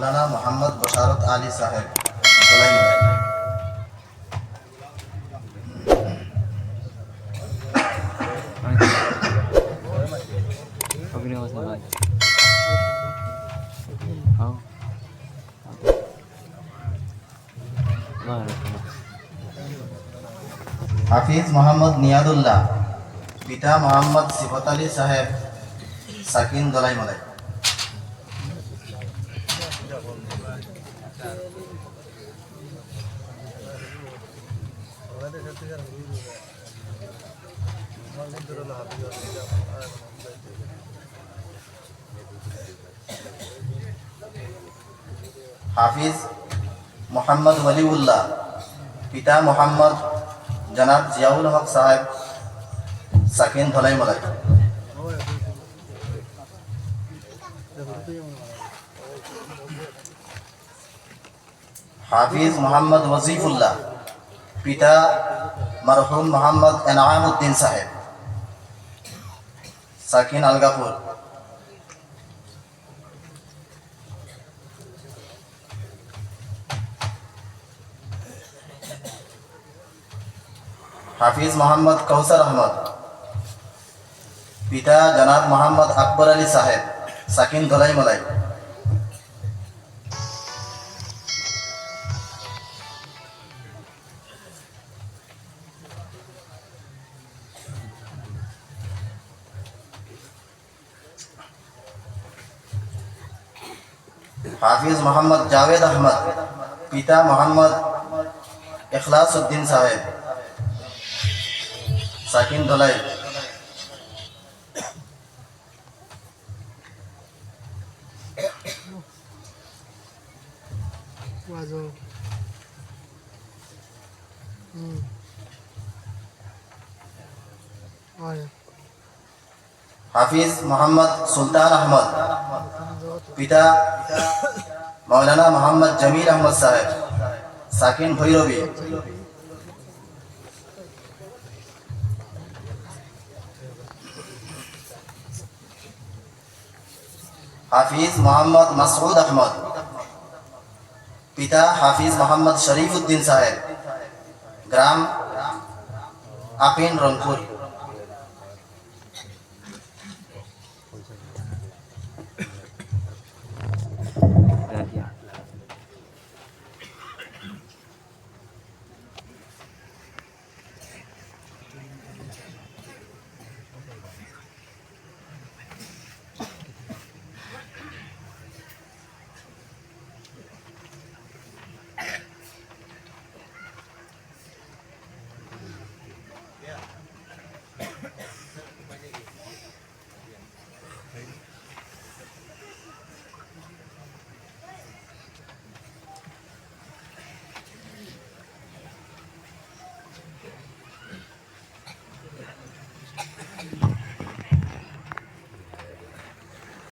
मौलाना मोहम्मद बशारत आली साहब। हाँ। हाफिज मोहम्मद नियादुल्लाह पिता मोहम्मद सिफत अली साहेब साकिन दलाई मलाई হাফিজ মোহাম্মদ ওয়ালিউল্লাহ পিতা মোহাম্মদ জনাব জিয়াউল হক সাহেব সাকিন ধলাইমলাই হাফিজ মোহাম্মদ ওয়াজিফুল্লাহ, পিতা মরহুম মোহাম্মদ এনাম উদ্দিন সাহেব। সাকিন আলগাপুর। হাফিজ মোহাম্মদ কৌসর আহমদ। পিতা জনাব মোহাম্মদ আকবর আলী সাহেব, সাকিন ধলাই মলাই। हाफिज़ मोहम्मद जावेद अहमद पिता मोहम्मद इखलासुद्दीन साहेब साकिन धोलाई हाफिज़ मोहम्मद सुल्तान अहमद পিতা, মৌলানা মোহাম্মদ জমির আহমদ সাহেব, সাকিন ভৈরবী। হাফিজ মোহাম্মদ মাসউদ আহমদ। পিতা হাফিজ মোহাম্মদ শরীফ উদ্দিন সাহেব। গ্রাম আপিন রংপুর।